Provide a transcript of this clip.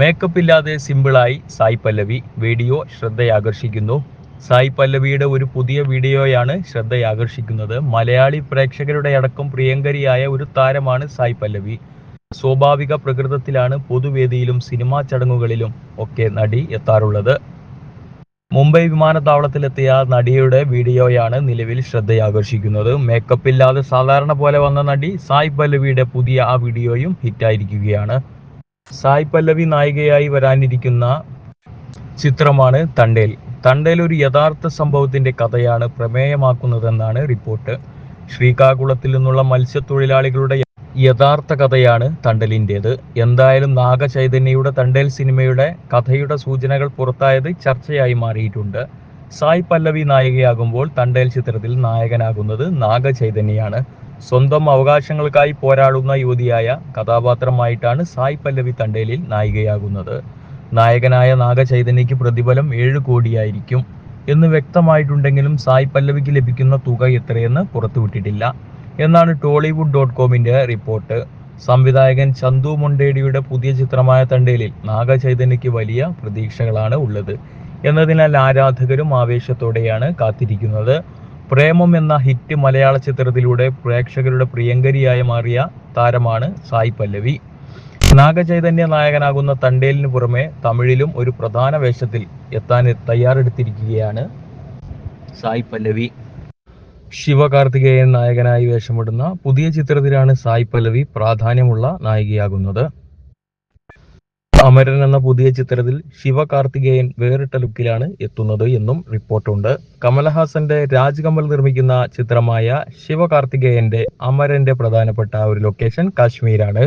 Makeup ഇല്ലാതെ സിമ്പിളായി Sai Pallavi video ശ്രദ്ധയാകർഷിക്കുന്നു. സായി പല്ലവിയുടെ ഒരു പുതിയ വീഡിയോയാണ് ശ്രദ്ധയാകർഷിക്കുന്നത്. മലയാളി പ്രേക്ഷകരുടെ അടക്കം പ്രിയങ്കരിയായ ഒരു താരമാണ് സായി പല്ലവി. സ്വാഭാവിക പ്രകൃതത്തിലാണ് പൊതുവേദിയിലും സിനിമാ ചടങ്ങുകളിലും ഒക്കെ നടി എത്താറുള്ളത്. മുംബൈ വിമാനത്താവളത്തിലെത്തിയ നടിയുടെ വീഡിയോയാണ് നിലവിൽ ശ്രദ്ധയാകർഷിക്കുന്നത്. മേക്കപ്പ് ഇല്ലാതെ സാധാരണ പോലെ വന്ന നടി സായി പല്ലവിയുടെ പുതിയ ആ വീഡിയോയും ഹിറ്റായിരിക്കുകയാണ്. സായി പല്ലവി നായികയായി വരാനിരിക്കുന്ന ചിത്രമാണ് തണ്ടേൽ. തണ്ടേൽ ഒരു യഥാർത്ഥ സംഭവത്തിന്റെ കഥയാണ് പ്രമേയമാക്കുന്നതെന്നാണ് റിപ്പോർട്ട്. ശ്രീകാകുളത്തിൽ നിന്നുള്ള മത്സ്യത്തൊഴിലാളികളുടെ യഥാർത്ഥ കഥയാണ് തണ്ടലിന്റേത് എന്തായാലും നാഗചൈതന്യയുടെ തണ്ടേൽ സിനിമയുടെ കഥയുടെ സൂചനകൾ പുറത്തായത് ചർച്ചയായി മാറിയിട്ടുണ്ട്. സായ് പല്ലവി നായികയാകുമ്പോൾ തണ്ടേൽ ചിത്രത്തിൽ നായകനാകുന്നത് നാഗചൈതന്യയാണ് സ്വന്തം അവകാശങ്ങൾക്കായി പോരാടുന്ന യുവതിയായ കഥാപാത്രമായിട്ടാണ് സായ് പല്ലവി തണ്ടേലിൽ നായികയാകുന്നത്. നായകനായ നാഗചൈതന്യയ്ക്ക് പ്രതിഫലം ഏഴ് കോടിയായിരിക്കും എന്ന് വ്യക്തമായിട്ടുണ്ടെങ്കിലും സായ് പല്ലവിക്ക് ലഭിക്കുന്ന തുക എത്രയെന്ന് പുറത്തുവിട്ടിട്ടില്ല. എന്നാണ് ടോളിവുഡ് ഡോട്ട് കോമിന്റെ റിപ്പോർട്ട്. സംവിധായകൻ ചന്തു മൊണ്ടേടിയുടെ പുതിയ ചിത്രമായ തണ്ടേലിൽ നാഗചൈതന്യയ്ക്ക് വലിയ പ്രതീക്ഷകളാണ് ഉള്ളത്. എന്നതിനാൽ ആരാധകരും ആവേശത്തോടെയാണ് കാത്തിരിക്കുന്നത്. പ്രേമം എന്ന ഹിറ്റ് മലയാള ചിത്രത്തിലൂടെ പ്രേക്ഷകരുടെ പ്രിയങ്കരിയായി മാറിയ താരമാണ് സായി പല്ലവി. നാഗചൈതന്യ നായകനാകുന്ന തണ്ടേലിന് പുറമെ തമിഴിലും ഒരു പ്രധാന വേഷത്തിൽ എത്താൻ തയ്യാറെടുത്തിരിക്കുകയാണ് സായി പല്ലവി. ശിവകാർത്തികേയൻ നായകനായി വേഷമിടുന്ന പുതിയ ചിത്രത്തിലാണ് സായി പല്ലവി പ്രാധാന്യമുള്ള നായികയാകുന്നത്. അമരൻ എന്ന പുതിയ ചിത്രത്തിൽ ശിവകാർത്തികേയൻ വേറിട്ട ലുക്കിലാണ് എത്തുന്നത് എന്നും റിപ്പോർട്ടുണ്ട്. കമലഹാസന്റെ രാജ്കമൽ നിർമ്മിക്കുന്ന ചിത്രമായ ശിവകാർത്തികേയന്റെ അമരന്റെ പ്രധാനപ്പെട്ട ഒരു ലൊക്കേഷൻ കാശ്മീരാണ്.